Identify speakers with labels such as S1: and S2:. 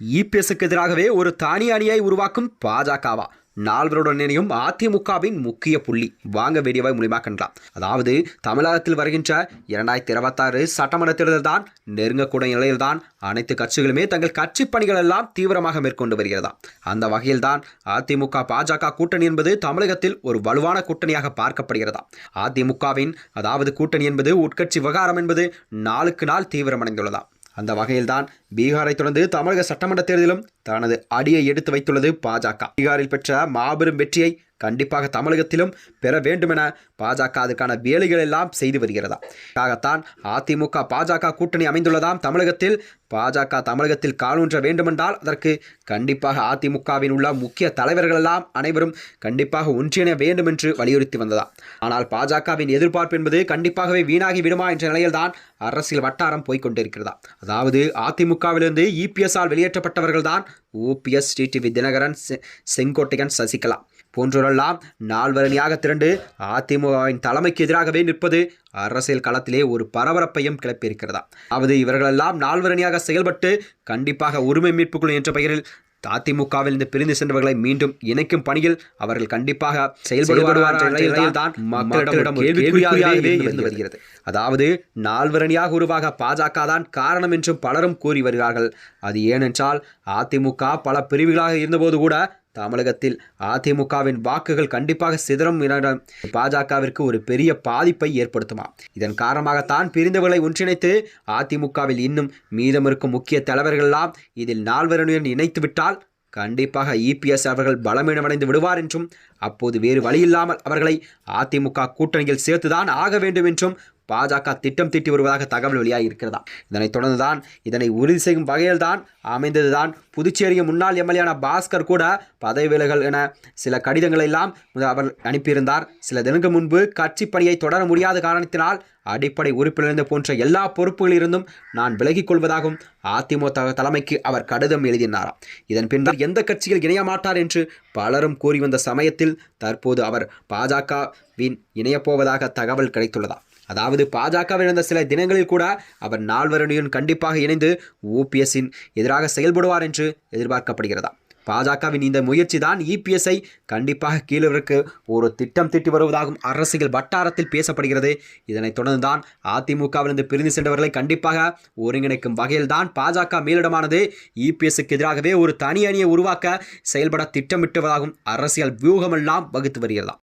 S1: இபிஎஸ்க்கு எதிராகவே ஒரு தனி அணியை உருவாக்கும் பாஜகவா? நால்வருடன் இணையும் அதிமுகவின் முக்கிய புள்ளி. வாங்க வீடியோவை மூலியமாக கண்டலாம். அதாவது தமிழகத்தில் வருகின்ற இரண்டாயிரத்தி இருபத்தாறு சட்டமன்ற தேர்தல் தான் நெருங்கக்கூடிய நிலையில்தான் அனைத்து கட்சிகளுமே தங்கள் கட்சி பணிகள் எல்லாம் தீவிரமாக மேற்கொண்டு வருகிறதா? அந்த வகையில்தான் அதிமுக பாஜக கூட்டணி என்பது தமிழகத்தில் ஒரு வலுவான கூட்டணியாக பார்க்கப்படுகிறதா? அதிமுகவின் அதாவது கூட்டணி என்பது உட்கட்சி விவகாரம் என்பது நாளுக்கு நாள் தீவிரமடைந்துள்ளதா? அந்த வகையில்தான் பீகாரை தொடர்ந்து தமிழக சட்டமன்ற தேர்தலிலும் தனது அடியை எடுத்து வைத்துள்ளது பாஜக. பீகாரில் பெற்ற மாபெரும் வெற்றியை கண்டிப்பாக தமிழகத்திலும் பெற வேண்டுமென பாஜக அதுக்கான வேலைகள் எல்லாம் செய்து வருகிறதா? ஆகத்தான் அதிமுக பாஜக கூட்டணி அமைந்துள்ளதாம் தமிழகத்தில். பாஜக தமிழகத்தில் காலூன்ற வேண்டுமென்றால் அதற்கு கண்டிப்பாக அதிமுகவின் உள்ள முக்கிய தலைவர்கள் எல்லாம் அனைவரும் கண்டிப்பாக ஒன்றிணைய வேண்டும் என்று வலியுறுத்தி வந்ததா? ஆனால் பாஜகவின் எதிர்பார்ப்பு என்பது கண்டிப்பாகவே வீணாகி விடுமா என்ற நிலையில்தான் அரசியல் வட்டாரம் போய்க்கொண்டிருக்கிறதா அதாவது அதிமுக திமுகவிலிருந்து இபிஎஸ்ஆல் வெளியேற்றப்பட்டவர்கள்தான் ஓபிஎஸ் டிடிவி தினகரன் செ- செங்கோட்டையன் சசிகலா. போன்றோரெல்லாம் நால்வரணியாக திரண்டு அதிமுகவின் தலைமைக்கு எதிராகவே நிற்பது அரசியல் களத்திலே ஒரு பரபரப்பையும் கிளப்பியிருக்கிறதா. அதாவது இவர்களெல்லாம் நால்வரணியாக செயல்பட்டு கண்டிப்பாக உரிமை மீட்புக்குழு என்ற பெயரில் அதிமுகவில் இருந்து பிரிந்து சென்றவர்களை மீண்டும் இணைக்கும் பணியில் அவர்கள் கண்டிப்பாக செயல்படுவார் என்ற நிலையில்தான் மக்களிடம் ஒரு கேள்விக்குறியாகவே இருந்து வருகிறது. அதாவது நால்வரணியாக உருவாக பாஜக தான் காரணம் என்றும் பலரும் கூறி வருகிறார்கள். அது ஏனென்றால் அதிமுக பல பிரிவுகளாக இருந்தபோது கூட தமிழகத்தில் அதிமுகவின் வாக்குகள் கண்டிப்பாக சிதறும் என பாஜகவிற்கு ஒரு பெரிய பாதிப்பை ஏற்படுத்துமா? இதன் காரணமாகத்தான் பிரிந்தவர்களை ஒன்றிணைத்து அதிமுகவில் இன்னும் மீதம் இருக்கும் முக்கிய தலைவர்களெல்லாம் இதில் நால்வருடன் இணைத்துவிட்டால் கண்டிப்பாக இபிஎஸ் அவர்கள் பலமீனமடைந்து விடுவார் என்றும் அப்போது வேறு வழியில்லாமல் அவர்களை அதிமுக கூட்டணியில் சேர்த்துதான் ஆக வேண்டும் என்றும் பாஜக திட்டம் தீட்டி வருவதாக தகவல் வெளியாகி இருக்கிறதா இதனைத் தொடர்ந்துதான் இதனை உறுதி செய்யும் வகையில்தான் அமைந்ததுதான். புதுச்சேரியின் முன்னாள் எம்எல்ஏன பாஸ்கர் கூட பதவி விலகல் என சில கடிதங்களை எல்லாம் அவர் அனுப்பியிருந்தார். சில தினங்கள் முன்பு கட்சி பணியை தொடர முடியாத காரணத்தினால் அடிப்படை உறுப்பிலிருந்து போன்ற எல்லா பொறுப்புகளிலிருந்தும் நான் விலகிக் கொள்வதாகவும் அதிமுக தலைமைக்கு அவர் கடிதம் எழுதினாராம் இதன் பின்னர் எந்த கட்சியில் இணைய மாட்டார் என்று பலரும் கூறி வந்த சமயத்தில் தற்போது அவர் பாஜகவின் இணையப்போவதாக தகவல் கிடைத்துள்ளதா? அதாவது பாஜகவில் இருந்த சில தினங்களில் கூட அவர் நால்வருடன் கண்டிப்பாக இணைந்து ஓபிஎஸ்ஸின் எதிராக செயல்படுவார் என்று எதிர்பார்க்கப்படுகிறதா? பாஜகவின் இந்த முயற்சி தான் இபிஎஸ்ஐ கண்டிப்பாக கீழவருக்கு ஒரு திட்டம் திட்டி வருவதாகவும் அரசியல் வட்டாரத்தில் பேசப்படுகிறது. இதனைத் தொடர்ந்து தான் அதிமுகவிலிருந்து பிரிந்து சென்றவர்களை கண்டிப்பாக ஒருங்கிணைக்கும் வகையில்தான் பாஜக மேலிடமானது. இபிஎஸ்க்கு எதிராகவே ஒரு தனி அணியை உருவாக்க செயல்பட திட்டமிட்டுவதாகவும் அரசியல் வியூகமெல்லாம் வகுத்து வருகிறதா?